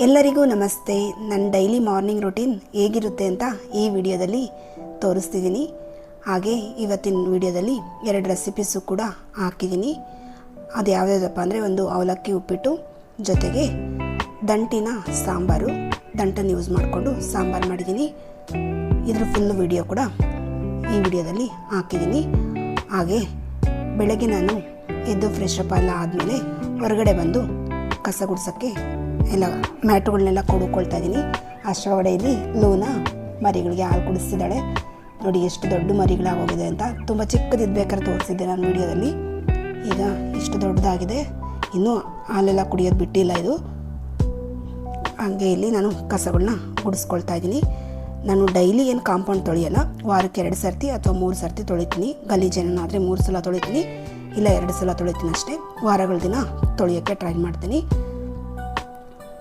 ಎಲ್ಲರಿಗೂ ನಮಸ್ತೆ. ನನ್ನ ಡೈಲಿ ಮಾರ್ನಿಂಗ್ ರೂಟೀನ್ ಹೇಗಿರುತ್ತೆ ಅಂತ ಈ ವಿಡಿಯೋದಲ್ಲಿ ತೋರಿಸ್ತಿದ್ದೀನಿ. ಹಾಗೆ ಇವತ್ತಿನ ವಿಡಿಯೋದಲ್ಲಿ ಎರಡು ರೆಸಿಪೀಸು ಕೂಡ ಹಾಕಿದ್ದೀನಿ. ಅದು ಯಾವುದ್ಯಾವುದಪ್ಪ ಅಂದರೆ ಒಂದು ಅವಲಕ್ಕಿ ಉಪ್ಪಿಟ್ಟು, ಜೊತೆಗೆ ದಂಟಿನ ಸಾಂಬಾರು. ದಂಟನ್ನು ಯೂಸ್ ಮಾಡಿಕೊಂಡು ಸಾಂಬಾರು ಮಾಡಿದ್ದೀನಿ. ಇದ್ರ ಫುಲ್ ವಿಡಿಯೋ ಕೂಡ ಈ ವಿಡಿಯೋದಲ್ಲಿ ಹಾಕಿದ್ದೀನಿ. ಹಾಗೆ ಬೆಳಗ್ಗೆ ನಾನು ಎದ್ದು ಫ್ರೆಶ್ ಅಪ್ ಎಲ್ಲ ಆದಮೇಲೆ ಹೊರಗಡೆ ಬಂದು ಕಸ ಗುಡ್ಸೋಕ್ಕೆ ಎಲ್ಲ ಮ್ಯಾಟ್ಗಳನ್ನೆಲ್ಲ ಕೊಡುಕೊಳ್ತಾ ಇದ್ದೀನಿ. ಲೋನ ಲೂನ ಮರಿಗಳಿಗೆ ಹಾಲು ಕುಡಿಸ್ತಿದ್ದಾಳೆ. ನೋಡಿ ಎಷ್ಟು ದೊಡ್ಡ ಮರಿಗಳಾಗೋಗಿದೆ ಅಂತ ತುಂಬ ಚಿಕ್ಕದಿದ್ಬೇಕಾದ್ರೆ ತೋರಿಸಿದ್ದೆ ನಾನು ವಿಡಿಯೋದಲ್ಲಿ. ಈಗ ಇಷ್ಟು ದೊಡ್ಡದಾಗಿದೆ. ಇನ್ನೂ ಹಾಲೆಲ್ಲ ಕುಡಿಯೋದು ಬಿಟ್ಟಿಲ್ಲ ಇದು. ಹಾಗೆ ಇಲ್ಲಿ ನಾನು ಕಸಗಳನ್ನ ಗುಡಿಸ್ಕೊಳ್ತಾ ಇದ್ದೀನಿ. ನಾನು ಡೈಲಿ ಏನು ಕಾಂಪೌಂಡ್ ತೊಳೆಯಲ್ಲ, ವಾರಕ್ಕೆ ಎರಡು ಸರ್ತಿ ಅಥವಾ ಮೂರು ಸರ್ತಿ ತೊಳಿತೀನಿ. ಗಲೀಜೇನಾದರೆ ಮೂರು ಸಲ ತೊಳಿತೀನಿ. ಇಲ್ಲ ಎರಡು ಸಲ ತೊಳಿತೀನಿ ಅಷ್ಟೇ. ವಾರಗಳ ದಿನ ತೊಳೆಯೋಕ್ಕೆ ಟ್ರೈ ಮಾಡ್ತೀನಿ.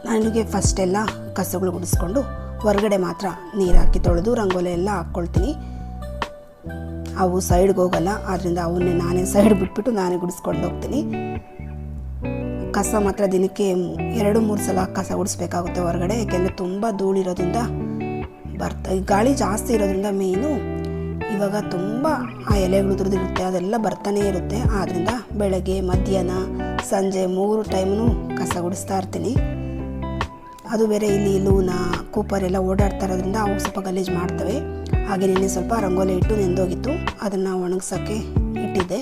ನನಗೆ ಫಸ್ಟ್ ಎಲ್ಲ ಕಸಗಳು ಗುಡಿಸ್ಕೊಂಡು ಹೊರಗಡೆ ಮಾತ್ರ ನೀರು ಹಾಕಿ ತೊಳೆದು ರಂಗೋಲಿ ಎಲ್ಲ ಹಾಕ್ಕೊಳ್ತೀನಿ. ಅವು ಸೈಡ್ಗೆ ಹೋಗಲ್ಲ ಆದ್ದರಿಂದ ಅವನ್ನೇ ನಾನೇ ಸೈಡ್ ಬಿಟ್ಬಿಟ್ಟು ನಾನೇ ಗುಡಿಸ್ಕೊಂಡು ಹೋಗ್ತೀನಿ. ಕಸ ಮಾತ್ರ ದಿನಕ್ಕೆ ಎರಡು, ಮೂರು ಸಲ ಕಸ ಗುಡಿಸ್ಬೇಕಾಗುತ್ತೆ ಹೊರಗಡೆ, ಯಾಕೆಂದರೆ ತುಂಬ ಧೂಳಿರೋದ್ರಿಂದ ಬರ್ತಾ, ಗಾಳಿ ಜಾಸ್ತಿ ಇರೋದ್ರಿಂದ ಮೇಯ್ನು ಇವಾಗ ತುಂಬ ಆ ಎಲೆಗಳು ಉದುರಿದಿರುತ್ತೆ ಅದೆಲ್ಲ ಬರ್ತಾನೇ ಇರುತ್ತೆ. ಆದ್ದರಿಂದ ಬೆಳಗ್ಗೆ, ಮಧ್ಯಾಹ್ನ, ಸಂಜೆ ಮೂರು ಟೈಮ್ನು ಕಸ ಗುಡಿಸ್ತಾ ಇರ್ತೀನಿ. ಅದು ಬೇರೆ ಇಲ್ಲಿ ಲೂನ, ಕೂಪರ್ ಎಲ್ಲ ಓಡಾಡ್ತಾ ಇರೋದ್ರಿಂದ ಅವು ಸ್ವಲ್ಪ ಗಲೀಜು ಮಾಡ್ತವೆ. ಹಾಗೆ ನಿನ್ನೆ ಸ್ವಲ್ಪ ರಂಗೋಲಿ ಇಟ್ಟು ನೆಂದೋಗಿತ್ತು. ಅದನ್ನು ಒಣಗ್ಸೋಕ್ಕೆ ಇಟ್ಟಿದ್ದೆ.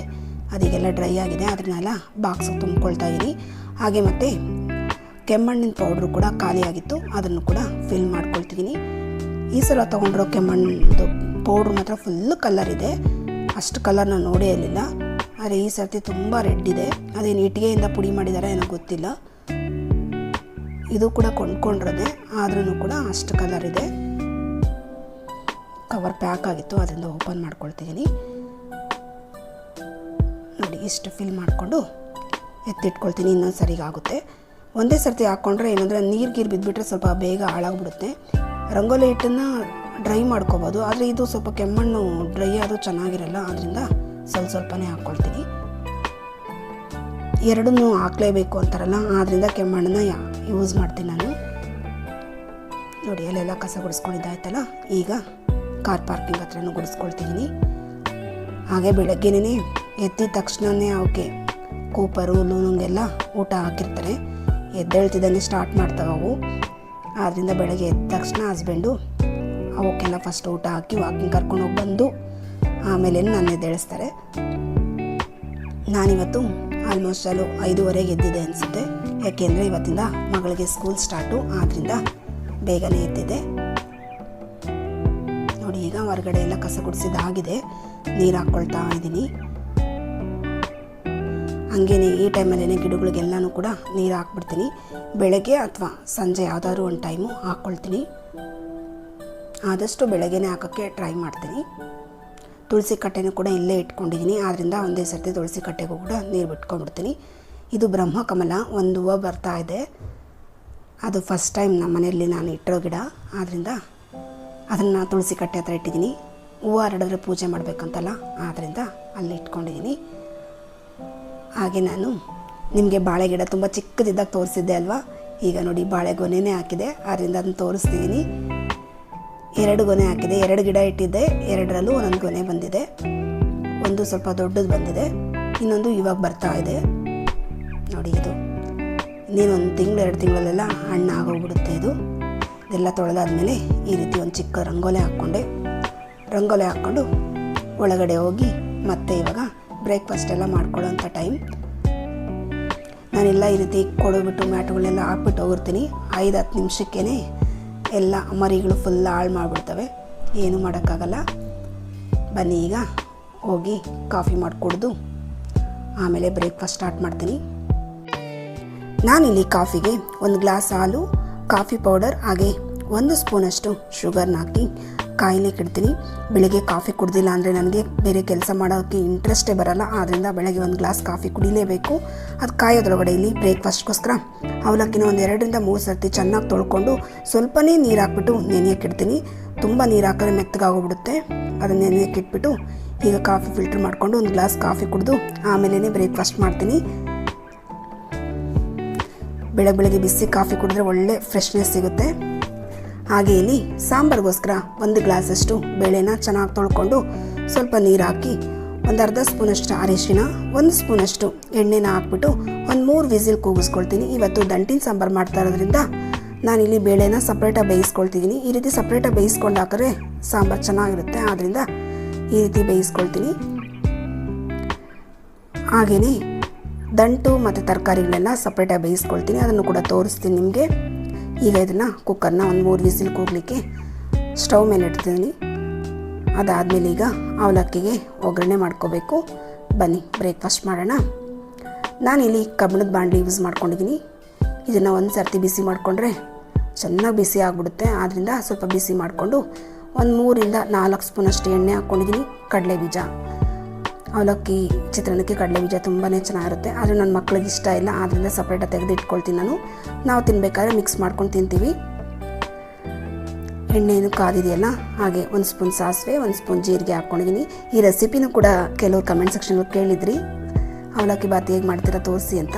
ಅದೀಗೆಲ್ಲ ಡ್ರೈ ಆಗಿದೆ. ಅದನ್ನೆಲ್ಲ ಬಾಕ್ಸಿಗೆ ತುಂಬಿಕೊಳ್ತಾ ಇದ್ದೀನಿ. ಹಾಗೆ ಮತ್ತು ಕೆಮ್ಮಣ್ಣಿನ ಪೌಡ್ರು ಕೂಡ ಖಾಲಿಯಾಗಿತ್ತು. ಅದನ್ನು ಕೂಡ ಫಿಲ್ ಮಾಡ್ಕೊಳ್ತಿದ್ದೀನಿ. ಈ ಸಲ ತೊಗೊಂಡಿರೋ ಕೆಮ್ಮಣ್ಣದು ಪೌಡ್ರ್ ಮಾತ್ರ ಫುಲ್ಲು ಕಲರ್ ಇದೆ. ಅಷ್ಟು ಕಲರ್ ನಾನು ನೋಡೇ ಇರಲಿಲ್ಲ. ಆದರೆ ಈ ಸರ್ತಿ ತುಂಬ ರೆಡ್ ಇದೆ. ಅದೇನು ಇಟ್ಟಿಗೆಯಿಂದ ಪುಡಿ ಮಾಡಿದಾರೆ ಏನೋ ಗೊತ್ತಿಲ್ಲ. ಇದು ಕೂಡ ಕೊಂಡ್ಕೊಂಡಿರೋದೆ ಆದ್ರೂ ಕೂಡ ಅಷ್ಟು ಕಲರ್ ಇದೆ. ಕವರ್ ಪ್ಯಾಕ್ ಆಗಿತ್ತು, ಅದರಿಂದ ಓಪನ್ ಮಾಡ್ಕೊಳ್ತಿದ್ದೀನಿ ನೋಡಿ, ಇಷ್ಟು ಫಿಲ್ ಮಾಡಿಕೊಂಡು ಎತ್ತಿಟ್ಕೊಳ್ತೀನಿ, ಇನ್ನೊಂದು ಸರಿಗಾಗುತ್ತೆ ಒಂದೇ ಸರ್ತಿ ಹಾಕ್ಕೊಂಡ್ರೆ ಏನಂದರೆ ನೀರು ಗೀರು ಬಿದ್ದುಬಿಟ್ರೆ ಸ್ವಲ್ಪ ಬೇಗ ಹಾಳಾಗ್ಬಿಡುತ್ತೆ. ರಂಗೋಲಿ ಹಿಟ್ಟನ್ನು ಡ್ರೈ ಮಾಡ್ಕೋಬೋದು. ಆದರೆ ಇದು ಸ್ವಲ್ಪ ಕೆಮ್ಮಣ್ಣು ಡ್ರೈ ಆದರೂ ಚೆನ್ನಾಗಿರಲ್ಲ ಆದ್ದರಿಂದ ಸ್ವಲ್ಪ ಸ್ವಲ್ಪನೇ ಹಾಕ್ಕೊಳ್ತೀನಿ ಎರಡನ್ನೂ ಹಾಕ್ಲೇಬೇಕು ಅಂತಾರಲ್ಲ ಆದ್ದರಿಂದ ಕೆಮ್ಮಣ್ಣನ ಯೂಸ್ ಮಾಡ್ತೀನಿ ನಾನು. ನೋಡಿ, ಅಲ್ಲೆಲ್ಲ ಕಸ ಗುಡಿಸ್ಕೊಂಡಿದ್ದಾಯ್ತಲ್ಲ ಈಗ ಕಾರ್ ಪಾರ್ಕಿಂಗ್ ಹತ್ರನೂ ಗುಡಿಸ್ಕೊಳ್ತಿದ್ದೀನಿ ಹಾಗೆ ಬೆಳಗ್ಗೆನೇ ಎದ್ದಿದ ತಕ್ಷಣವೇ ಅವಕ್ಕೆ ಕೂಪರು ಲೂನುಂಗೆಲ್ಲ ಊಟ ಹಾಕಿರ್ತಾರೆ. ಎದ್ದೇಳ್ತಿದ್ದಾನೆ ಸ್ಟಾರ್ಟ್ ಮಾಡ್ತಾವೆ ಅವು. ಆದ್ದರಿಂದ ಬೆಳಗ್ಗೆ ಎದ್ದ ತಕ್ಷಣ ಹಸ್ಬೆಂಡು ಅವಕ್ಕೆಲ್ಲ ಫಸ್ಟ್ ಊಟ ಹಾಕಿ ವಾಕಿಂಗ್ ಕರ್ಕೊಂಡು ಹೋಗಿ ಬಂದು ಆಮೇಲೆ ನಾನು ಎದ್ದೇಳಿಸ್ತಾರೆ. ನಾನಿವತ್ತು ಆಲ್ಮೋಸ್ಟ್ ಅಲ್ಲೂ ಐದೂವರೆಗೆ ಎದ್ದಿದೆ ಅನಿಸುತ್ತೆ. ಯಾಕೆಂದರೆ ಇವತ್ತಿಂದ ಮಗಳಿಗೆ ಸ್ಕೂಲ್ ಸ್ಟಾರ್ಟು ಆದ್ದರಿಂದ ಬೇಗನೆ ಎದ್ದಿದೆ. ನೋಡಿ, ಈಗ ಹೊರಗಡೆ ಎಲ್ಲ ಕಸ ಗುಡಿಸಿದಾಗಿದೆ ನೀರು ಹಾಕ್ಕೊಳ್ತಾ ಇದ್ದೀನಿ ಹಾಗೇನೆ ಈ ಟೈಮಲ್ಲೇ ಗಿಡಗಳಿಗೆಲ್ಲನೂ ಕೂಡ ನೀರು ಹಾಕ್ಬಿಡ್ತೀನಿ. ಬೆಳಗ್ಗೆ ಅಥವಾ ಸಂಜೆ ಯಾವುದಾದ್ರು ಒಂದು ಟೈಮು ಹಾಕ್ಕೊಳ್ತೀನಿ. ಆದಷ್ಟು ಬೆಳಗ್ಗೆನೇ ಹಾಕೋಕ್ಕೆ ಟ್ರೈ ಮಾಡ್ತೀನಿ. ತುಳಸಿ ಕಟ್ಟೆನೂ ಕೂಡ ಇಲ್ಲೇ ಇಟ್ಕೊಂಡಿದ್ದೀನಿ ಆದ್ದರಿಂದ ಒಂದೇ ಸರ್ತಿ ತುಳಸಿ ಕಟ್ಟೆಗೂ ಕೂಡ ನೀರು ಬಿಟ್ಕೊಂಡ್ಬಿಡ್ತೀನಿ. ಇದು ಬ್ರಹ್ಮಕಮಲ ಒಂದು ಹೂವು ಬರ್ತಾ ಇದೆ. ಅದು ಫಸ್ಟ್ ಟೈಮ್ ನಮ್ಮ ಮನೆಯಲ್ಲಿ ನಾನು ಇಟ್ಟಿರೋ ಗಿಡ. ಆದ್ದರಿಂದ ಅದನ್ನು ತುಳಸಿ ಕಟ್ಟೆ ಹತ್ರ ಇಟ್ಟಿದ್ದೀನಿ ಹೂವು ಹರಡಿದ್ರೆ ಪೂಜೆ ಮಾಡಬೇಕಂತಲ್ಲ ಆದ್ದರಿಂದ ಅಲ್ಲಿ ಇಟ್ಕೊಂಡಿದ್ದೀನಿ ಹಾಗೆ ನಾನು ನಿಮಗೆ ಬಾಳೆ ಗಿಡ ತುಂಬ ಚಿಕ್ಕದಿದ್ದಾಗ ತೋರಿಸಿದ್ದೆ ಅಲ್ವಾ? ಈಗ ನೋಡಿ ಬಾಳೆಗೊನೆನೇ ಹಾಕಿದೆ. ಆದ್ದರಿಂದ ಅದನ್ನು ತೋರಿಸ್ತಿದ್ದೀನಿ ಎರಡು ಗೊನೆ ಹಾಕಿದೆ. ಎರಡು ಗಿಡ ಇಟ್ಟಿದ್ದೆ. ಎರಡರಲ್ಲೂ ಒಂದೊಂದು ಗೊನೆ ಬಂದಿದೆ. ಒಂದು ಸ್ವಲ್ಪ ದೊಡ್ಡದು ಬಂದಿದೆ. ಇನ್ನೊಂದು ಇವಾಗ ಬರ್ತಾ ಇದೆ. ನೋಡಿ ಇದು. ಇನ್ನೇನು ಒಂದು ತಿಂಗಳು, ಎರಡು ತಿಂಗಳಲ್ಲೆಲ್ಲ ಹಣ್ಣು ಆಗೋಗ್ಬಿಡುತ್ತೆ ಇದು. ಇದೆಲ್ಲ ತೊಳೆದಾದ್ಮೇಲೆ ಈ ರೀತಿ ಒಂದು ಚಿಕ್ಕ ರಂಗೋಲೆ ಹಾಕ್ಕೊಂಡೆ. ರಂಗೋಲೆ ಹಾಕ್ಕೊಂಡು ಒಳಗಡೆ ಹೋಗಿ ಮತ್ತೆ ಇವಾಗ ಬ್ರೇಕ್ಫಾಸ್ಟ್ ಎಲ್ಲ ಮಾಡ್ಕೊಳ್ಳೋಂಥ ಟೈಮ್. ನಾನೆಲ್ಲ ಈ ರೀತಿ ಕೊಡೋಬಿಟ್ಟು ಮ್ಯಾಟ್ಗಳನ್ನೆಲ್ಲ ಹಾಕ್ಬಿಟ್ಟು ಹೋಗಿರ್ತೀನಿ. ಐದು ಹತ್ತು ನಿಮಿಷಕ್ಕೇ ಎಲ್ಲ ಮರಿಗಳು ಫುಲ್ ಹಾಳು ಮಾಡಿಬಿಡ್ತವೆ. ಏನು ಮಾಡೋಕ್ಕಾಗಲ್ಲ. ಬನ್ನಿ ಈಗ ಹೋಗಿ ಕಾಫಿ ಮಾಡಿಕೊಡ್ದು. ಆಮೇಲೆ ಬ್ರೇಕ್ಫಾಸ್ಟ್ ಸ್ಟಾರ್ಟ್ ಮಾಡ್ತೀನಿ. ನಾನಿಲ್ಲಿ ಕಾಫಿಗೆ ಒಂದು ಗ್ಲಾಸ್ ಹಾಲು, ಕಾಫಿ ಪೌಡರ್ ಹಾಗೆ ಒಂದು ಸ್ಪೂನಷ್ಟು ಶುಗರ್ನ ಹಾಕಿ ಕಾಯ್ಲಿಕ್ಕೆ ಕೆಡ್ತೀನಿ. ಬೆಳಗ್ಗೆ ಕಾಫಿ ಕುಡ್ದಿಲ್ಲ ಅಂದರೆ ನನಗೆ ಬೇರೆ ಕೆಲಸ ಮಾಡೋಕ್ಕೆ ಇಂಟ್ರೆಸ್ಟೇ ಬರಲ್ಲ. ಆದ್ದರಿಂದ ಬೆಳಗ್ಗೆ ಒಂದು ಗ್ಲಾಸ್ ಕಾಫಿ ಕುಡಿಲೇಬೇಕು. ಅದು ಕಾಯೋದ್ರೊಳಗಡೆ ಇಲ್ಲಿ ಬ್ರೇಕ್ಫಾಸ್ಟ್ಗೋಸ್ಕರ ಅವಲಕ್ಕಿನ ಒಂದು ಎರಡರಿಂದ ಮೂರು ಸರ್ತಿ ಚೆನ್ನಾಗಿ ತೊಳ್ಕೊಂಡು ಸ್ವಲ್ಪನೇ ನೀರು ಹಾಕ್ಬಿಟ್ಟು ನೆನೆಯಕ್ಕೆ ಇಡ್ತೀನಿ ತುಂಬ ನೀರು ಹಾಕಿದ್ರೆ ಮೆತ್ತಗಾಗೋಗ್ಬಿಡುತ್ತೆ. ಅದನ್ನು ನೆನೆಯಕ್ಕೆ ಇಟ್ಬಿಟ್ಟು ಈಗ ಕಾಫಿ ಫಿಲ್ಟ್ರ್ ಮಾಡಿಕೊಂಡು ಒಂದು ಗ್ಲಾಸ್ ಕಾಫಿ ಕುಡಿದು ಆಮೇಲೆ ಬ್ರೇಕ್ಫಾಸ್ಟ್ ಮಾಡ್ತೀನಿ. ಬೆಳಗ್ಗೆ ಬೆಳಗ್ಗೆ ಬಿಸಿ ಕಾಫಿ ಕುಡಿದ್ರೆ ಒಳ್ಳೆ ಫ್ರೆಶ್ನೆಸ್ ಸಿಗುತ್ತೆ. ಹಾಗೆ ಇಲ್ಲಿ ಸಾಂಬಾರಿಗೋಸ್ಕರ ಒಂದು ಗ್ಲಾಸಷ್ಟು ಬೇಳೆನ ಚೆನ್ನಾಗಿ ತೊಳ್ಕೊಂಡು ಸ್ವಲ್ಪ ನೀರು ಹಾಕಿ ಒಂದು ಅರ್ಧ ಸ್ಪೂನಷ್ಟು ಅರಿಶಿನ ಒಂದು ಸ್ಪೂನಷ್ಟು ಎಣ್ಣೆನ ಹಾಕ್ಬಿಟ್ಟು ಒಂದು ಮೂರು ವಿಸಿಲ್ ಕೂಗಿಸ್ಕೊಳ್ತೀನಿ. ಇವತ್ತು ದಂಟಿನ ಸಾಂಬಾರು ಮಾಡ್ತಾ ಇರೋದ್ರಿಂದ ನಾನು ಇಲ್ಲಿ ಬೇಳೆನ ಸಪ್ರೇಟಾಗಿ ಬೇಯಿಸ್ಕೊಳ್ತಿದ್ದೀನಿ ಈ ರೀತಿ ಸಪ್ರೇಟಾಗಿ ಬೇಯಿಸ್ಕೊಂಡು ಹಾಕಿದ್ರೆ ಸಾಂಬಾರು ಚೆನ್ನಾಗಿರುತ್ತೆ. ಆದ್ದರಿಂದ ಈ ರೀತಿ ಬೇಯಿಸ್ಕೊಳ್ತೀನಿ. ಹಾಗೆಯೇ ದಂಟು ಮತ್ತು ತರಕಾರಿಗಳೆಲ್ಲ ಸಪ್ರೇಟಾಗಿ ಬೇಯಿಸ್ಕೊಳ್ತೀನಿ. ಅದನ್ನು ಕೂಡ ತೋರಿಸ್ತೀನಿ ನಿಮಗೆ. ಈಗ ಇದನ್ನು ಕುಕ್ಕರ್ನ ಒಂದು ಮೂರು ವಿಸಿಲ್ ಕೂಗಲಿಕ್ಕೆ ಸ್ಟವ್ ಮೇಲೆ ಇಡ್ತೀನಿ. ಅದಾದಮೇಲೆ ಈಗ ಅವಲಕ್ಕಿಗೆ ಒಗ್ಗರಣೆ ಮಾಡ್ಕೋಬೇಕು. ಬನ್ನಿ, ಬ್ರೇಕ್ಫಾಸ್ಟ್ ಮಾಡೋಣ. ನಾನಿಲ್ಲಿ ಕಬ್ಬಿಣದ ಬಾಂಡ್ಲಿ ಯೂಸ್ ಮಾಡ್ಕೊಂಡಿದ್ದೀನಿ. ಇದನ್ನು ಒಂದು ಸರ್ತಿ ಬಿಸಿ ಮಾಡಿಕೊಂಡ್ರೆ ಚೆನ್ನಾಗಿ ಬಿಸಿ ಆಗಿಬಿಡುತ್ತೆ. ಆದ್ದರಿಂದ ಸ್ವಲ್ಪ ಬಿಸಿ ಮಾಡಿಕೊಂಡು ಒಂದು ಮೂರಿಂದ ನಾಲ್ಕು ಸ್ಪೂನಷ್ಟು ಎಣ್ಣೆ ಹಾಕ್ಕೊಂಡಿದ್ದೀನಿ ಕಡಲೆ ಬೀಜ ಅವಲಕ್ಕಿ ಚಿತ್ರಾನ್ನಕ್ಕೆ ಕಡಲೆ ಬೀಜ ತುಂಬಾ ಚೆನ್ನಾಗಿರುತ್ತೆ. ಆದರೆ ನನ್ನ ಮಕ್ಳಿಗೆ ಇಷ್ಟ ಇಲ್ಲ. ಆದ್ದರಿಂದ ಸಪ್ರೇಟಾಗಿ ತೆಗೆದು ಇಟ್ಕೊಳ್ತೀನಿ ನಾನು. ನಾವು ತಿನ್ನಬೇಕಾದ್ರೆ ಮಿಕ್ಸ್ ಮಾಡ್ಕೊಂಡು ತಿಂತೀವಿ. ಎಣ್ಣೆಯನ್ನು ಕಾದಿದೆಯಲ್ಲ? ಹಾಗೆ ಒಂದು ಸ್ಪೂನ್ ಸಾಸಿವೆ, ಒಂದು ಸ್ಪೂನ್ ಜೀರಿಗೆ ಹಾಕ್ಕೊಂಡಿದ್ದೀನಿ ಈ ರೆಸಿಪಿನೂ ಕೂಡ ಕೆಲವರು ಕಮೆಂಟ್ ಸೆಕ್ಷನಲ್ಲಿ ಕೇಳಿದ್ರಿ. ಅವಲಕ್ಕಿ ಬಾತ್ ಹೇಗೆ ಮಾಡ್ತೀರಾ ತೋರಿಸಿ ಅಂತ.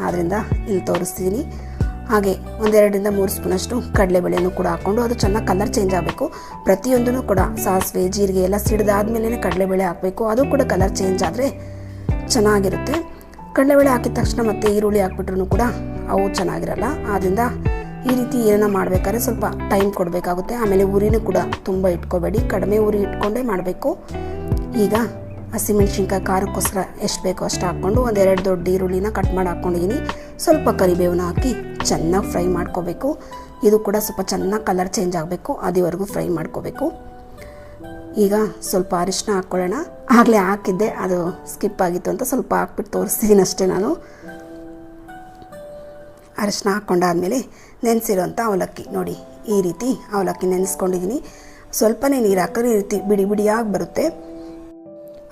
ಆದ್ದರಿಂದ ಇಲ್ಲಿ ತೋರಿಸ್ತೀನಿ ಹಾಗೆ ಒಂದೆರಡರಿಂದ ಮೂರು ಸ್ಪೂನಷ್ಟು ಕಡಲೆಬೇಳೆನೂ ಕೂಡ ಹಾಕ್ಕೊಂಡು ಅದು ಚೆನ್ನಾಗಿ ಕಲರ್ ಚೇಂಜ್ ಆಗಬೇಕು. ಪ್ರತಿಯೊಂದೂ ಕೂಡ ಸಾಸಿವೆ, ಜೀರಿಗೆ ಎಲ್ಲ ಸಿಡಿದಾದ್ಮೇಲೆ ಕಡಲೆಬೇಳೆ ಹಾಕಬೇಕು. ಅದು ಕೂಡ ಕಲರ್ ಚೇಂಜ್ ಆದರೆ ಚೆನ್ನಾಗಿರುತ್ತೆ. ಕಡಲೆಬೇಳೆ ಹಾಕಿದ ತಕ್ಷಣ ಮತ್ತೆ ಈರುಳ್ಳಿ ಹಾಕ್ಬಿಟ್ರು ಕೂಡ ಅವು ಚೆನ್ನಾಗಿರಲ್ಲ. ಆದ್ದರಿಂದ ಈ ರೀತಿ ಏನನ್ನ ಮಾಡಬೇಕಾದ್ರೆ ಸ್ವಲ್ಪ ಟೈಮ್ ಕೊಡಬೇಕಾಗುತ್ತೆ. ಆಮೇಲೆ ಉರಿನೂ ಕೂಡ ತುಂಬ ಇಟ್ಕೋಬೇಡಿ. ಕಡಿಮೆ ಉರಿ ಇಟ್ಕೊಂಡೇ ಮಾಡಬೇಕು. ಈಗ ಹಸಿಮೆಣ್ಸಿನ್ಕಾಯಿ ಖಾರಕ್ಕೋಸ್ಕರ ಎಷ್ಟು ಬೇಕೋ ಅಷ್ಟು ಹಾಕ್ಕೊಂಡು ಒಂದೆರಡು ದೊಡ್ಡ ಈರುಳ್ಳಿನ ಕಟ್ ಮಾಡಿ ಹಾಕ್ಕೊಂಡಿದ್ದೀನಿ ಸ್ವಲ್ಪ ಕರಿಬೇವನ್ನ ಹಾಕಿ ಚೆನ್ನಾಗಿ ಫ್ರೈ ಮಾಡ್ಕೋಬೇಕು. ಇದು ಕೂಡ ಸ್ವಲ್ಪ ಚೆನ್ನಾಗಿ ಕಲರ್ ಚೇಂಜ್ ಆಗಬೇಕು. ಅದುವರೆಗೂ ಫ್ರೈ ಮಾಡ್ಕೋಬೇಕು. ಈಗ ಸ್ವಲ್ಪ ಅರಿಶಿನ ಹಾಕ್ಕೊಳ್ಳೋಣ ಆಗಲೇ ಹಾಕಿದ್ದೆ. ಅದು ಸ್ಕಿಪ್ ಆಗಿತ್ತು ಅಂತ ಸ್ವಲ್ಪ ಹಾಕ್ಬಿಟ್ಟು ತೋರಿಸ್ತೀನಿ ಅಷ್ಟೇ ನಾನು. ಅರಿಶಿನ ಹಾಕ್ಕೊಂಡಾದ್ಮೇಲೆ ನೆನೆಸಿರೋಂಥ ಅವಲಕ್ಕಿ. ನೋಡಿ, ಈ ರೀತಿ ಅವಲಕ್ಕಿ ನೆನೆಸ್ಕೊಂಡಿದ್ದೀನಿ ಸ್ವಲ್ಪನೇ ನೀರು ಹಾಕಿದ್ರೆ ಈ ರೀತಿ ಬಿಡಿ ಬಿಡಿಯಾಗಿ ಬರುತ್ತೆ.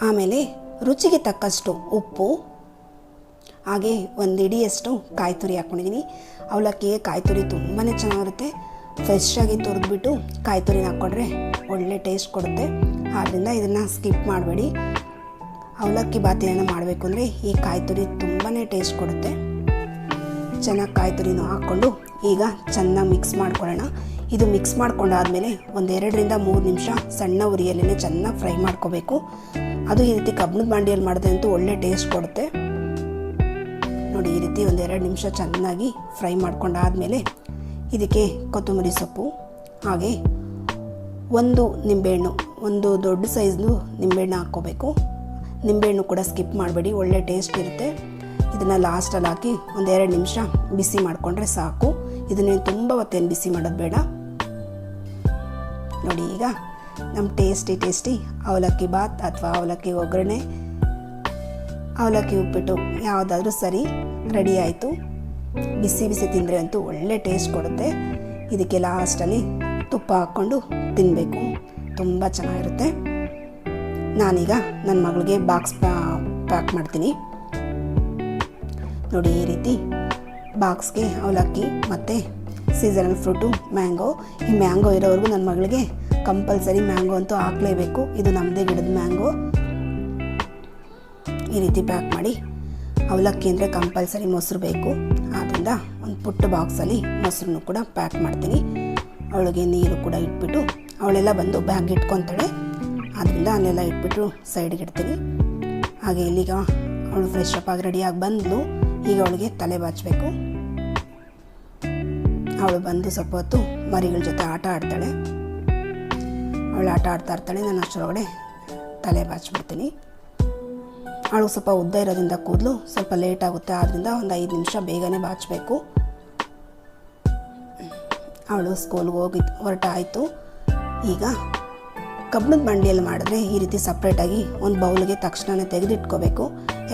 ಆಮೇಲೆ ರುಚಿಗೆ ತಕ್ಕಷ್ಟು ಉಪ್ಪು, ಹಾಗೆ ಒಂದು ಇಡಿಯಷ್ಟು ಕಾಯಿ ತುರಿ ಹಾಕ್ಕೊಂಡಿದ್ದೀನಿ. ಅವಲಕ್ಕಿಗೆ ಕಾಯಿ ತುರಿ ತುಂಬಾ ಚೆನ್ನಾಗಿರುತ್ತೆ ಫ್ರೆಶ್ಶಾಗಿ ತುರಿದ್ಬಿಟ್ಟು ಕಾಯಿ ತುರಿನ ಹಾಕ್ಕೊಂಡ್ರೆ ಒಳ್ಳೆ ಟೇಸ್ಟ್ ಕೊಡುತ್ತೆ. ಆದ್ದರಿಂದ ಇದನ್ನು ಸ್ಕಿಪ್ ಮಾಡಬೇಡಿ. ಅವಲಕ್ಕಿ ಬಾತಿನ ಮಾಡಬೇಕು ಅಂದರೆ ಈ ಕಾಯಿ ತುರಿ ತುಂಬಾ ಟೇಸ್ಟ್ ಕೊಡುತ್ತೆ. ಚೆನ್ನಾಗಿ ಕಾಯಿ ತುರಿನೂ ಹಾಕ್ಕೊಂಡು ಈಗ ಚೆನ್ನಾಗಿ ಮಿಕ್ಸ್ ಮಾಡ್ಕೊಳ್ಳೋಣ. ಇದು ಮಿಕ್ಸ್ ಮಾಡ್ಕೊಂಡಾದ್ಮೇಲೆ ಒಂದೆರಡರಿಂದ ಮೂರು ನಿಮಿಷ ಸಣ್ಣ ಉರಿಯಲ್ಲೇ ಚೆನ್ನಾಗಿ ಫ್ರೈ ಮಾಡ್ಕೋಬೇಕು. ಅದು ಈ ರೀತಿ ಕಬ್ಬಣದ ಬಾಂಡಿಯಲ್ಲಿ ಮಾಡಿದೆ ಅಂತೂ ಒಳ್ಳೆ ಟೇಸ್ಟ್ ಕೊಡುತ್ತೆ. ನೋಡಿ, ಈ ರೀತಿ ಒಂದು ಎರಡು ನಿಮಿಷ ಚೆನ್ನಾಗಿ ಫ್ರೈ ಮಾಡ್ಕೊಂಡಾದಮೇಲೆ ಇದಕ್ಕೆ ಕೊತ್ತಂಬರಿ ಸೊಪ್ಪು, ಹಾಗೆ ಒಂದು ನಿಂಬೆಹಣ್ಣು, ಒಂದು ದೊಡ್ಡ ಸೈಜ್ದು ನಿಂಬೆಹಣ್ಣು ಹಾಕ್ಕೋಬೇಕು. ನಿಂಬೆಹಣ್ಣು ಕೂಡ ಸ್ಕಿಪ್ ಮಾಡಬೇಡಿ, ಒಳ್ಳೆ ಟೇಸ್ಟ್ ಇರುತ್ತೆ. ಇದನ್ನು ಲಾಸ್ಟಲ್ಲಿ ಹಾಕಿ ಒಂದು ಎರಡು ನಿಮಿಷ ಬಿಸಿ ಮಾಡಿಕೊಂಡ್ರೆ ಸಾಕು. ಇದನ್ನೇನು ತುಂಬ ಹೊತ್ತೇನು ಬಿಸಿ ಮಾಡೋದು ಬೇಡ. ನೋಡಿ, ಈಗ ನಮ್ಮ ಟೇಸ್ಟಿ ಟೇಸ್ಟಿ ಅವಲಕ್ಕಿ ಬಾತ್ ಅಥವಾ ಅವಲಕ್ಕಿ ಒಗ್ಗರಣೆ. ಅವಲಕ್ಕಿ ಉಪ್ಪಿಟ್ಟು ಯಾವುದಾದ್ರೂ ಸರಿ ರೆಡಿ ಆಯಿತು. ಬಿಸಿ ಬಿಸಿ ತಿಂದರೆ ಅಂತೂ ಒಳ್ಳೆ ಟೇಸ್ಟ್ ಕೊಡುತ್ತೆ. ಇದಕ್ಕೆ ಲಾಸ್ಟಲ್ಲಿ ತುಪ್ಪ ಹಾಕ್ಕೊಂಡು ತಿನ್ನಬೇಕು ತುಂಬ ಚೆನ್ನಾಗಿರುತ್ತೆ. ನಾನೀಗ ನನ್ನ ಮಗಳಿಗೆ ಬಾಕ್ಸ್ ಪ್ಯಾಕ್ ಮಾಡ್ತೀನಿ. ನೋಡಿ ಈ ರೀತಿ ಬಾಕ್ಸ್ಗೆ ಅವಲಕ್ಕಿ ಮತ್ತು ಸೀಸನಲ್ ಫ್ರೂಟು ಮ್ಯಾಂಗೋ ಈ ಮ್ಯಾಂಗೋ ಇರೋವರೆಗೂ ನನ್ನ ಮಗಳಿಗೆ ಕಂಪಲ್ಸರಿ ಮ್ಯಾಂಗೋ ಅಂತೂ ಹಾಕ್ಲೇಬೇಕು. ಇದು ನಮ್ಮದೇ ಗಿಡದ ಮ್ಯಾಂಗೋ. ಈ ರೀತಿ ಪ್ಯಾಕ್ ಮಾಡಿ ಅವಲಕ್ಕಿ ಅಂದರೆ ಕಂಪಲ್ಸರಿ ಮೊಸರು ಬೇಕು ಆದ್ದರಿಂದ ಒಂದು ಪುಟ್ಟ ಬಾಕ್ಸಲ್ಲಿ ಮೊಸರನ್ನು ಕೂಡ ಪ್ಯಾಕ್ ಮಾಡ್ತೀನಿ. ಅವಳಿಗೆ ನೀರು ಕೂಡ ಇಟ್ಬಿಟ್ಟು ಅವಳೆಲ್ಲ ಬಂದು ಬ್ಯಾಗ್ ಇಟ್ಕೊತಾಳೆ. ಆದ್ದರಿಂದ ಅಲ್ಲೆಲ್ಲ ಇಟ್ಬಿಟ್ಟು ಸೈಡ್ಗೆ ಇಡ್ತೀನಿ. ಹಾಗೆ ಇಲ್ಲಿಗ ಅವಳು ಫ್ರೆಶ್ ಅಪ್ ಆಗಿ ರೆಡಿಯಾಗಿ ಬಂದಳು ಈಗ ಅವಳಿಗೆ ತಲೆ ಬಾಚಬೇಕು. ಅವಳು ಬಂದು ಸ್ವಲ್ಪ ಹೊತ್ತು ಮರಿಗಳ ಜೊತೆ ಆಟ ಆಡ್ತಾಳೆ. ಅವಳು ಆಟ ಆಡ್ತಾ ಇರ್ತಾಳೆ, ನಾನು ಅಷ್ಟರೊಳಗಡೆ ತಲೆ ಬಾಚಿಬಿಡ್ತೀನಿ. ಅವಳು ಸ್ವಲ್ಪ ಉದ್ದ ಇರೋದ್ರಿಂದ ಕೂದಲು ಸ್ವಲ್ಪ ಲೇಟ್ ಆಗುತ್ತೆ ಆದ್ದರಿಂದ ಒಂದು ಐದು ನಿಮಿಷ ಬೇಗನೆ ಬಾಚಬೇಕು. ಅವಳು ಸ್ಕೂಲ್ಗೆ ಹೋಗಿ ಹೊರಟಾಯಿತು. ಈಗ ಕಬ್ಬಿಣದ ಬಂಡಿಯಲ್ಲಿ ಮಾಡಿದ್ರೆ ಈ ರೀತಿ ಸಪ್ರೇಟಾಗಿ ಒಂದು ಬೌಲ್ಗೆ ತಕ್ಷಣವೇ ತೆಗೆದಿಟ್ಕೋಬೇಕು.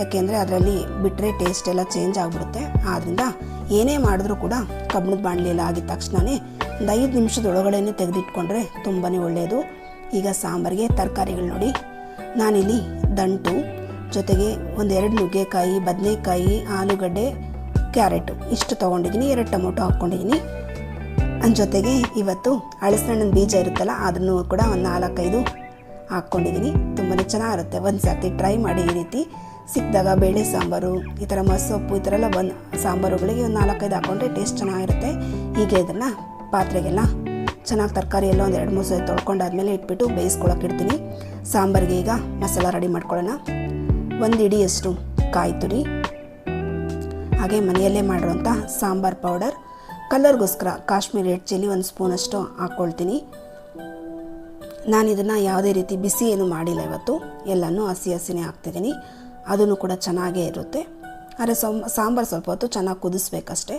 ಯಾಕೆಂದರೆ ಅದರಲ್ಲಿ ಬಿಟ್ಟರೆ ಟೇಸ್ಟ್ ಎಲ್ಲ ಚೇಂಜ್ ಆಗಿಬಿಡುತ್ತೆ. ಆದ್ದರಿಂದ ಏನೇ ಮಾಡಿದ್ರೂ ಕೂಡ ಕಬ್ಬಿಣದ ಬಾಣಲಿಯಲ್ಲಿ ಆಗಿದ ತಕ್ಷಣವೇ ಒಂದು ಐದು ನಿಮಿಷದೊಳಗಡೆ ತೆಗೆದಿಟ್ಕೊಂಡ್ರೆ ತುಂಬಾ ಒಳ್ಳೆಯದು. ಈಗ ಸಾಂಬಾರಿಗೆ ತರಕಾರಿಗಳು ನೋಡಿ. ನಾನಿಲ್ಲಿ ದಂಟು, ಜೊತೆಗೆ ಒಂದೆರಡು ನುಗ್ಗೆಕಾಯಿ, ಬದನೆಕಾಯಿ, ಆಲೂಗಡ್ಡೆ, ಕ್ಯಾರೆಟು. ಇಷ್ಟು ತೊಗೊಂಡಿದ್ದೀನಿ, ಎರಡು ಟೊಮೊಟೊ ಹಾಕ್ಕೊಂಡಿದ್ದೀನಿ. ಅದ್ರ ಜೊತೆಗೆ ಇವತ್ತು ಹಳಸಣ್ಣನ ಬೀಜ ಇರುತ್ತಲ್ಲ, ಅದನ್ನು ಕೂಡ ಒಂದು ನಾಲ್ಕೈದು ಹಾಕ್ಕೊಂಡಿದ್ದೀನಿ. ತುಂಬಾ ಚೆನ್ನಾಗಿರುತ್ತೆ. ಒಂದು ಸರ್ತಿ ಟ್ರೈ ಮಾಡಿ ಈ ರೀತಿ. ಸಿಕ್ಕಿದಾಗ ಬೇಳೆ ಸಾಂಬಾರು, ಈ ಥರ ಮಸೊಪ್ಪು ಈ ಥರ ಎಲ್ಲ ಒಂದು ಸಾಂಬಾರುಗಳಿಗೆ ಒಂದು ನಾಲ್ಕೈದು ಹಾಕ್ಕೊಂಡ್ರೆ ಟೇಸ್ಟ್ ಚೆನ್ನಾಗಿರುತ್ತೆ. ಹೀಗೆ ಇದನ್ನು ಪಾತ್ರೆಗೆಲ್ಲ ಚೆನ್ನಾಗಿ ತರಕಾರಿ ಎಲ್ಲ ಒಂದು ಎರಡು ಮೂರು ಸಲ ತೊಳ್ಕೊಂಡಾದ್ಮೇಲೆ ಇಟ್ಬಿಟ್ಟು ಬೇಯಿಸ್ಕೊಳಕ್ಕೆ ಇಡ್ತೀನಿ. ಸಾಂಬಾರಿಗೆ ಈಗ ಮಸಾಲ ರೆಡಿ ಮಾಡ್ಕೊಳ್ಳೋಣ. ಒಂದು ಇಡಿಯಷ್ಟು ಕಾಯಿ ತುರಿ, ಹಾಗೆ ಮನೆಯಲ್ಲೇ ಮಾಡಿರೋಂಥ ಸಾಂಬಾರ್ ಪೌಡರ್. ಕಲರ್ಗೋಸ್ಕರ ಕಾಶ್ಮೀರಿ ರೆಡ್ ಚಿಲ್ಲಿ ಒಂದು ಸ್ಪೂನಷ್ಟು ಹಾಕ್ಕೊಳ್ತೀನಿ. ನಾನು ಇದನ್ನು ಯಾವುದೇ ರೀತಿ ಬಿಸಿ ಏನು ಮಾಡಿಲ್ಲ ಇವತ್ತು. ಎಲ್ಲನೂ ಹಸಿ ಹಸಿನೇ ಹಾಕ್ತಿದ್ದೀನಿ. ಅದನ್ನು ಕೂಡ ಚೆನ್ನಾಗೇ ಇರುತ್ತೆ. ಆದರೆ ಸಾಂಬಾರು ಸ್ವಲ್ಪ ಹೊತ್ತು ಚೆನ್ನಾಗಿ ಕುದಿಸ್ಬೇಕಷ್ಟೆ.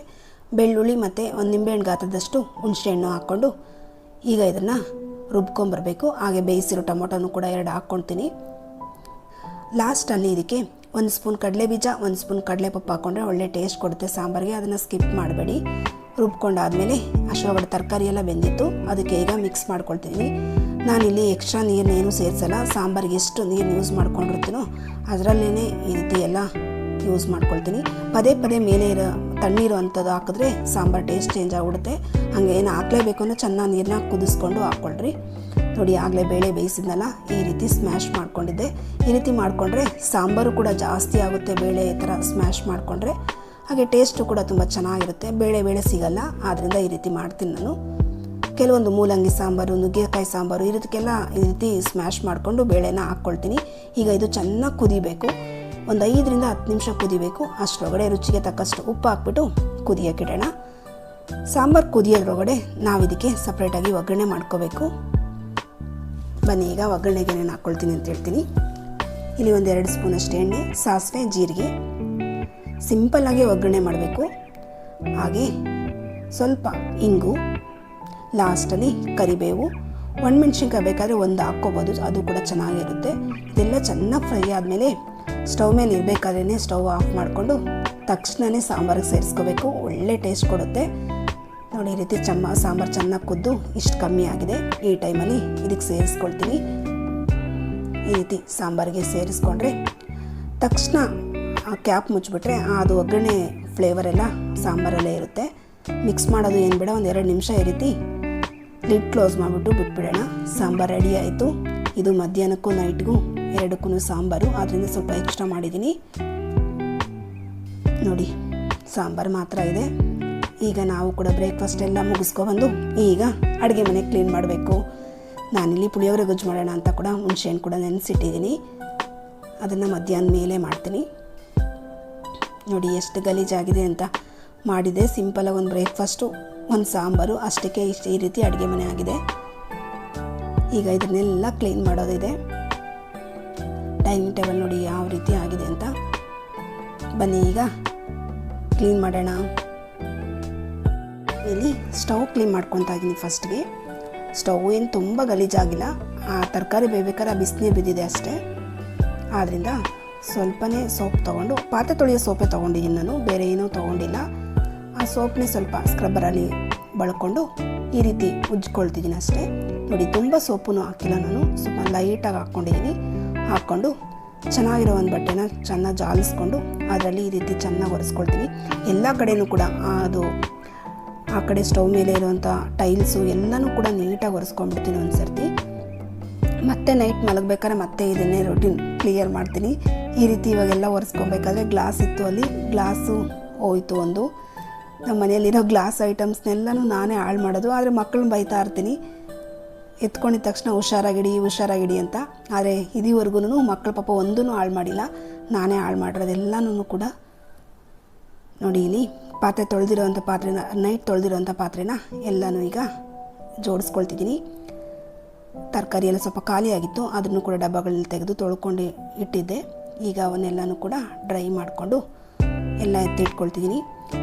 ಬೆಳ್ಳುಳ್ಳಿ ಮತ್ತು ಒಂದು ನಿಂಬೆಹಣ್ಣು ಗಾತ್ರದಷ್ಟು ಹುಣಸೆಹಣ್ಣು ಹಾಕ್ಕೊಂಡು ಈಗ ಇದನ್ನು ರುಬ್ಕೊಂಬರಬೇಕು. ಹಾಗೆ ಬೇಯಿಸಿರೋ ಟೊಮೊಟೊನು ಕೂಡ ಎರಡು ಹಾಕ್ಕೊಳ್ತೀನಿ. ಲಾಸ್ಟಲ್ಲಿ ಇದಕ್ಕೆ ಒಂದು ಸ್ಪೂನ್ ಕಡಲೆ ಬೀಜ, ಒಂದು ಸ್ಪೂನ್ ಕಡಲೆ ಪಪ್ಪು ಹಾಕ್ಕೊಂಡ್ರೆ ಒಳ್ಳೆ ಟೇಸ್ಟ್ ಕೊಡುತ್ತೆ ಸಾಂಬಾರಿಗೆ. ಅದನ್ನು ಸ್ಕಿಪ್ ಮಾಡಬೇಡಿ. ರುಬ್ಕೊಂಡಾದಮೇಲೆ ಅಷ್ಟೊಳಗಡೆ ತರಕಾರಿ ಎಲ್ಲ ಬೆಂದಿತ್ತು. ಅದಕ್ಕೆ ಈಗ ಮಿಕ್ಸ್ ಮಾಡ್ಕೊಳ್ತೀನಿ. ನಾನಿಲ್ಲಿ ಎಕ್ಸ್ಟ್ರಾ ನೀರನ್ನೇನು ಸೇರಿಸಲ್ಲ. ಸಾಂಬಾರಿಗೆ ಎಷ್ಟು ನೀರು ಯೂಸ್ ಮಾಡ್ಕೊಂಡಿರ್ತೀನೋ ಅದರಲ್ಲೇ ಈ ರೀತಿ ಎಲ್ಲ ಯೂಸ್ ಮಾಡ್ಕೊಳ್ತೀನಿ. ಪದೇ ಪದೇ ಮೇಲೆ ಇರೋ ತಣ್ಣೀರು ಅಂಥದ್ದು ಹಾಕಿದ್ರೆ ಸಾಂಬಾರು ಟೇಸ್ಟ್ ಚೇಂಜ್ ಆಗಿಬಿಡುತ್ತೆ. ಹಾಗೆ ಏನು ಹಾಕ್ಲೇಬೇಕು ಅಂದರೆ ಚೆನ್ನಾಗಿ ನೀರನ್ನ ಕುದಿಸ್ಕೊಂಡು ಹಾಕ್ಕೊಳ್ರಿ. ನೋಡಿ, ಆಗಲೇ ಬೇಳೆ ಬೇಯಿಸಿದ್ನಲ್ಲ, ಈ ರೀತಿ ಸ್ಮ್ಯಾಶ್ ಮಾಡ್ಕೊಂಡಿದ್ದೆ. ಈ ರೀತಿ ಮಾಡಿಕೊಂಡ್ರೆ ಸಾಂಬಾರು ಕೂಡ ಜಾಸ್ತಿ ಆಗುತ್ತೆ ಬೇಳೆ ಈ ಥರ ಸ್ಮ್ಯಾಶ್ ಮಾಡಿಕೊಂಡ್ರೆ. ಹಾಗೆ ಟೇಸ್ಟು ಕೂಡ ತುಂಬ ಚೆನ್ನಾಗಿರುತ್ತೆ. ಬೇಳೆ ಬೇಳೆ ಸಿಗಲ್ಲ ಆದ್ದರಿಂದ ಈ ರೀತಿ ಮಾಡ್ತೀನಿ ನಾನು. ಕೆಲವೊಂದು ಮೂಲಂಗಿ ಸಾಂಬಾರು, ನುಗ್ಗೆಕಾಯಿ ಸಾಂಬಾರು ರೀತಿಗೆಲ್ಲ ಈ ರೀತಿ ಸ್ಮ್ಯಾಶ್ ಮಾಡಿಕೊಂಡು ಬೇಳೆನ ಹಾಕ್ಕೊಳ್ತೀನಿ. ಈಗ ಇದು ಚೆನ್ನಾಗಿ ಕುದಿಬೇಕು. ಒಂದು ಐದರಿಂದ ಹತ್ತು ನಿಮಿಷ ಕುದಿಬೇಕು. ಅಷ್ಟರೊಳಗಡೆ ರುಚಿಗೆ ತಕ್ಕಷ್ಟು ಉಪ್ಪು ಹಾಕ್ಬಿಟ್ಟು ಕುದಿಯೋಕ್ಕಿಡೋಣ ಸಾಂಬಾರು ಕುದಿಯೋದ್ರೊಳಗಡೆ ನಾವು ಇದಕ್ಕೆ ಸಪ್ರೇಟಾಗಿ ಒಗ್ಗರಣೆ ಮಾಡ್ಕೋಬೇಕು. ಬನ್ನಿ, ಈಗ ಒಗ್ಗರಣೆಗೆ ನಾನು ಹಾಕ್ಕೊಳ್ತೀನಿ ಅಂತ ಹೇಳ್ತೀನಿ. ಇಲ್ಲಿ ಒಂದು ಎರಡು ಸ್ಪೂನಷ್ಟು ಎಣ್ಣೆ, ಸಾಸಿವೆ, ಜೀರಿಗೆ. ಸಿಂಪಲ್ಲಾಗಿ ಒಗ್ಗರಣೆ ಮಾಡಬೇಕು. ಹಾಗೆ ಸ್ವಲ್ಪ ಇಂಗು ಲಾಸ್ಟಲ್ಲಿ ಕರಿಬೇವು. ಒಣಮೆಣ್ಸಿನ್ಕಾಯಿ ಬೇಕಾದರೆ ಒಂದು ಹಾಕ್ಕೋಬೋದು, ಅದು ಕೂಡ ಚೆನ್ನಾಗಿರುತ್ತೆ. ಇದೆಲ್ಲ ಚೆನ್ನಾಗಿ ಫ್ರೈ ಆದಮೇಲೆ ಸ್ಟವ್ ಮೇಲೆ ಇರಬೇಕಾದ್ರೇ ಸ್ಟವ್ ಆಫ್ ಮಾಡಿಕೊಂಡು ತಕ್ಷಣವೇ ಸಾಂಬಾರಿಗೆ ಸೇರಿಸ್ಕೋಬೇಕು. ಒಳ್ಳೆ ಟೇಸ್ಟ್ ಕೊಡುತ್ತೆ. ನೋಡಿ, ಈ ರೀತಿ ಚಮ್ಮ, ಸಾಂಬಾರು ಚೆನ್ನಾಗಿ ಕುದ್ದು ಇಷ್ಟು ಕಮ್ಮಿ ಆಗಿದೆ. ಈ ಟೈಮಲ್ಲಿ ಇದಕ್ಕೆ ಸೇರಿಸ್ಕೊಳ್ತೀನಿ. ಈ ರೀತಿ ಸಾಂಬಾರಿಗೆ ಸೇರಿಸ್ಕೊಂಡ್ರೆ ತಕ್ಷಣ ಆ ಕ್ಯಾಪ್ ಮುಚ್ಚಿಬಿಟ್ರೆ ಅದು ಒಗ್ಗರಣೆ ಫ್ಲೇವರ್ ಎಲ್ಲ ಸಾಂಬಾರಲ್ಲೇ ಇರುತ್ತೆ. ಮಿಕ್ಸ್ ಮಾಡೋದು ಏನು ಬೇಡ, ಒಂದು ಎರಡು ನಿಮಿಷ ಈ ರೀತಿ ಲಿಡ್ ಕ್ಲೋಸ್ ಮಾಡಿಬಿಟ್ಟು ಬಿಟ್ಬಿಡೋಣ. ಸಾಂಬಾರು ರೆಡಿ ಆಯಿತು. ಇದು ಮಧ್ಯಾಹ್ನಕ್ಕೂ ನೈಟ್ಗೂ ಎರಡಕ್ಕೂ ಸಾಂಬಾರು ಆದ್ದರಿಂದ ಸ್ವಲ್ಪ ಎಕ್ಸ್ಟ್ರಾ ಮಾಡಿದ್ದೀನಿ. ನೋಡಿ, ಸಾಂಬಾರು ಮಾತ್ರ ಇದೆ. ಈಗ ನಾವು ಕೂಡ ಬ್ರೇಕ್ಫಾಸ್ಟ್ ಎಲ್ಲ ಮುಗಿಸ್ಕೊಬಂದು ಈಗ ಅಡುಗೆ ಮನೆ ಕ್ಲೀನ್ ಮಾಡಬೇಕು. ನಾನಿಲ್ಲಿ ಪುಳಿಯೋಗರೆ ಗೊಜ್ಜು ಮಾಡೋಣ ಅಂತ ಕೂಡ ಹುಣ್ಸೆಹಣ್ಣು ಕೂಡ ನೆನೆಸಿಟ್ಟಿದ್ದೀನಿ. ಅದನ್ನು ಮಧ್ಯಾಹ್ನ ಮೇಲೆ ಮಾಡ್ತೀನಿ. ನೋಡಿ, ಎಷ್ಟು ಗಲೀಜಾಗಿದೆ ಅಂತ ಮಾಡಿದೆ. ಸಿಂಪಲಾಗಿ ಒಂದು ಬ್ರೇಕ್ಫಾಸ್ಟು ಒಂದು ಸಾಂಬಾರು, ಅಷ್ಟಕ್ಕೆ ಇಷ್ಟು ಈ ರೀತಿ ಅಡುಗೆ ಮನೆ ಆಗಿದೆ. ಈಗ ಇದನ್ನೆಲ್ಲ ಕ್ಲೀನ್ ಮಾಡೋದಿದೆ. ಡೈನಿಂಗ್ ಟೇಬಲ್ ನೋಡಿ ಯಾವ ರೀತಿ ಆಗಿದೆ ಅಂತ ಬನ್ನಿ ಈಗ ಕ್ಲೀನ್ ಮಾಡೋಣ. ಇಲ್ಲಿ ಸ್ಟವ್ ಕ್ಲೀನ್ ಮಾಡ್ಕೊತಾ ಇದ್ದೀನಿ ಫಸ್ಟ್ಗೆ. ಸ್ಟವ್ ಏನು ತುಂಬ ಗಲೀಜಾಗಿಲ್ಲ, ಆ ತರಕಾರಿ ಬೇಯ್ಬೇಕಾದ್ರೆ ಬಿಸಿನೀರು ಬಿದ್ದಿದೆ ಅಷ್ಟೇ. ಆದ್ದರಿಂದ ಸ್ವಲ್ಪನೇ ಸೋಪ್ ತೊಗೊಂಡು, ಪಾತ್ರೆ ತೊಳೆಯೋ ಸೋಪೇ ತೊಗೊಂಡಿದ್ದೀನಿ ನಾನು, ಬೇರೆ ಏನೂ ತೊಗೊಂಡಿಲ್ಲ. ಆ ಸೋಪ್ನೇ ಸ್ವಲ್ಪ ಸ್ಕ್ರಬ್ಬರಲ್ಲಿ ಬಳಕೊಂಡು ಈ ರೀತಿ ಉಜ್ಕೊಳ್ತಿದ್ದೀನಿ ಅಷ್ಟೇ. ನೋಡಿ, ತುಂಬ ಸೋಪು ಹಾಕಿಲ್ಲ ನಾನು, ಸ್ವಲ್ಪ ಲೈಟಾಗಿ ಹಾಕ್ಕೊಂಡಿದ್ದೀನಿ ಹಾಕ್ಕೊಂಡು ಚೆನ್ನಾಗಿರೋ ಒಂದು ಬಟ್ಟೆನ ಚೆನ್ನಾಗಿ ಜಾಲಿಸ್ಕೊಂಡು ಅದರಲ್ಲಿ ಈ ರೀತಿ ಚೆನ್ನಾಗಿ ಒರೆಸ್ಕೊಳ್ತೀನಿ. ಎಲ್ಲ ಕಡೆಯೂ ಕೂಡ ಅದು ಆ ಕಡೆ ಸ್ಟವ್ ಮೇಲೆ ಇರುವಂಥ ಟೈಲ್ಸು ಎಲ್ಲನೂ ಕೂಡ ನೀಟಾಗಿ ಒರೆಸ್ಕೊಂಡ್ಬಿಡ್ತೀನಿ ಒಂದು ಸರ್ತಿ ಮತ್ತೆ ನೈಟ್ ಮಲಗಬೇಕಾದ್ರೆ ಮತ್ತೆ ಇದನ್ನೇ ರೊಟೀನ್ ಕ್ಲಿಯರ್ ಮಾಡ್ತೀನಿ. ಈ ರೀತಿ ಇವಾಗೆಲ್ಲ ಒರೆಸ್ಕೊಬೇಕಾದ್ರೆ ಗ್ಲಾಸ್ ಇತ್ತು ಅಲ್ಲಿ ಗ್ಲಾಸು ಹೋಯಿತು ಒಂದು. ನಮ್ಮ ಮನೆಯಲ್ಲಿರೋ ಗ್ಲಾಸ್ ಐಟಮ್ಸ್ನೆಲ್ಲನೂ ನಾನೇ ಹಾಳು ಮಾಡೋದು, ಆದರೆ ಮಕ್ಕಳನ್ನ ಬೈತಾ ಇರ್ತೀನಿ. ಎತ್ಕೊಂಡಿದ ತಕ್ಷಣ ಹುಷಾರಾಗಿಡಿ ಹುಷಾರಾಗಿಡಿ ಅಂತ. ಆದರೆ ಇದುವರೆಗೂ ಮಕ್ಕಳ ಪಾಪ ಒಂದೂ ಹಾಳು ಮಾಡಿಲ್ಲ. ನಾನೇ ಹಾಳು ಮಾಡಿರೋದೆಲ್ಲನೂ ಕೂಡ. ನೋಡಿ ಇಲ್ಲಿ ಪಾತ್ರೆ ತೊಳೆದಿರೋವಂಥ ಪಾತ್ರೆನ, ನೈಟ್ ತೊಳೆದಿರೋವಂಥ ಪಾತ್ರೆನ ಎಲ್ಲನೂ ಈಗ ಜೋಡಿಸ್ಕೊಳ್ತಿದ್ದೀನಿ. ತರಕಾರಿ ಎಲ್ಲ ಸ್ವಲ್ಪ ಖಾಲಿಯಾಗಿತ್ತು ಅದನ್ನು ಕೂಡ ಡಬ್ಬಗಳಲ್ಲಿ ತೆಗೆದು ತೊಳ್ಕೊಂಡು ಇಟ್ಟಿದ್ದೆ. ಈಗ ಅವನ್ನೆಲ್ಲನೂ ಕೂಡ ಡ್ರೈ ಮಾಡಿಕೊಂಡು ಎಲ್ಲ ಎತ್ತಿಟ್ಕೊಳ್ತಿದ್ದೀನಿ.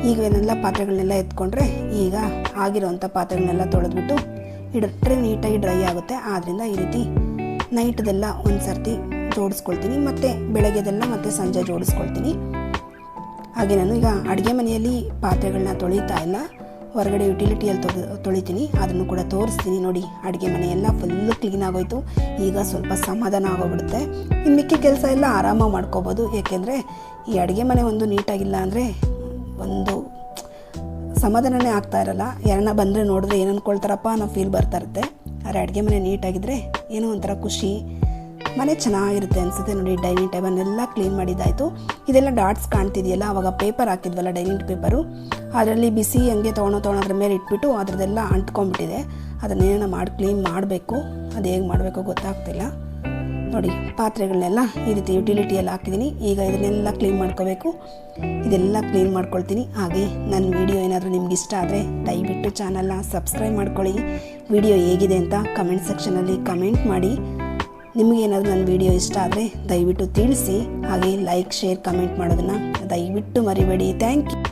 ಈಗ ಏನೆಲ್ಲ ಪಾತ್ರೆಗಳನ್ನೆಲ್ಲ ಎತ್ಕೊಂಡ್ರೆ ಈಗ ಆಗಿರೋವಂಥ ಪಾತ್ರೆಗಳನ್ನೆಲ್ಲ ತೊಳೆದ್ಬಿಟ್ಟು ಇಡ್ರೆ ನೀಟಾಗಿ ಡ್ರೈ ಆಗುತ್ತೆ. ಆದ್ದರಿಂದ ಈ ರೀತಿ ನೈಟ್ದೆಲ್ಲ ಒಂದು ಸರ್ತಿ ಜೋಡಿಸ್ಕೊಳ್ತೀನಿ. ಮತ್ತು ಬೆಳಗ್ಗೆದೆಲ್ಲ ಮತ್ತು ಸಂಜೆ ಜೋಡಿಸ್ಕೊಳ್ತೀನಿ. ಹಾಗೆ ನಾನು ಈಗ ಅಡುಗೆ ಮನೆಯಲ್ಲಿ ಪಾತ್ರೆಗಳನ್ನ ತೊಳಿತಾ ಇಲ್ಲ. ಹೊರಗಡೆ ಯುಟಿಲಿಟಿಯಲ್ಲಿ ತೊಳೆ ತೊಳಿತೀನಿ. ಅದನ್ನು ಕೂಡ ತೋರಿಸ್ತೀನಿ ನೋಡಿ. ಅಡುಗೆ ಮನೆಯೆಲ್ಲ ಫುಲ್ಲು ಕ್ಲೀನ್ ಆಗೋಯ್ತು. ಈಗ ಸ್ವಲ್ಪ ಸಮಾಧಾನ ಆಗೋಗ್ಬಿಡುತ್ತೆ. ಇನ್ನು ಮಿಕ್ಕಿ ಕೆಲಸ ಎಲ್ಲ ಆರಾಮಾಗಿ ಮಾಡ್ಕೋಬೋದು. ಏಕೆಂದರೆ ಈ ಅಡುಗೆ ಮನೆ ಒಂದು ನೀಟಾಗಿಲ್ಲ ಅಂದರೆ ಒಂದು ಸಮಾಧಾನನೇ ಆಗ್ತಾ ಇರಲ್ಲ. ಯಾರನ್ನ ಬಂದರೆ ನೋಡಿದ್ರೆ ಏನು ಅಂದ್ಕೊಳ್ತಾರಪ್ಪ ಅನ್ನೋ ಫೀಲ್ ಬರ್ತಾ ಇರುತ್ತೆ. ಆದರೆ ಅಡುಗೆ ಮನೆ ನೀಟಾಗಿದ್ದರೆ ಏನೋ ಒಂಥರ ಖುಷಿ. ಮನೆ ಚೆನ್ನಾಗಿರುತ್ತೆ ಅನಿಸುತ್ತೆ ನೋಡಿ ಡೈನಿಂಗ್ ಟೇಬಲ್ನೆಲ್ಲ ಕ್ಲೀನ್ ಮಾಡಿದ್ದಾಯಿತು. ಇದೆಲ್ಲ ಡಾಟ್ಸ್ ಕಾಣ್ತಿದೆಯಲ್ಲ, ಅವಾಗ ಪೇಪರ್ ಹಾಕಿದ್ವಲ್ಲ ಡೈನಿಂಗ್ ಪೇಪರು ಅದರಲ್ಲಿ ಬಿಸಿ ಹಂಗೆ ತೊಗೊಂಡು ತೊಗೊಂಡೋದ್ರ ಮೇಲೆ ಇಟ್ಬಿಟ್ಟು ಅದರದ್ದೆಲ್ಲ ಅಂಟ್ಕೊಂಡ್ಬಿಟ್ಟಿದೆ. ಅದನ್ನೇನೋ ಮಾಡಿ ಕ್ಲೀನ್ ಮಾಡಬೇಕು. ಅದು ಹೇಗೆ ಮಾಡಬೇಕು ಗೊತ್ತಾಗ್ತಿಲ್ಲ. ನೋಡಿ, ಪಾತ್ರೆಗಳನ್ನೆಲ್ಲ ಈ ರೀತಿ ಯುಟಿಲಿಟಿ ಎಲ್ಲ ಹಾಕಿದ್ದೀನಿ ಈಗ ಇದನ್ನೆಲ್ಲ ಕ್ಲೀನ್ ಮಾಡ್ಕೋಬೇಕು. ಇದೆಲ್ಲ ಕ್ಲೀನ್ ಮಾಡ್ಕೊಳ್ತೀನಿ. ಹಾಗೆ ನನ್ನ ವಿಡಿಯೋ ಏನಾದರೂ ನಿಮ್ಗೆ ಇಷ್ಟ ಆದರೆ ದಯವಿಟ್ಟು ಚಾನಲ್ನ ಸಬ್ಸ್ಕ್ರೈಬ್ ಮಾಡ್ಕೊಳ್ಳಿ. ವಿಡಿಯೋ ಹೇಗಿದೆ ಅಂತ ಕಮೆಂಟ್ ಸೆಕ್ಷನಲ್ಲಿ ಕಮೆಂಟ್ ಮಾಡಿ. ನಿಮಗೇನಾದರೂ ನನ್ನ ವಿಡಿಯೋ ಇಷ್ಟ ಆದರೆ ದಯವಿಟ್ಟು ತಿಳಿಸಿ. ಹಾಗೆ ಲೈಕ್ ಶೇರ್ ಕಮೆಂಟ್ ಮಾಡೋದನ್ನು ದಯವಿಟ್ಟು ಮರಿಬೇಡಿ. Thank you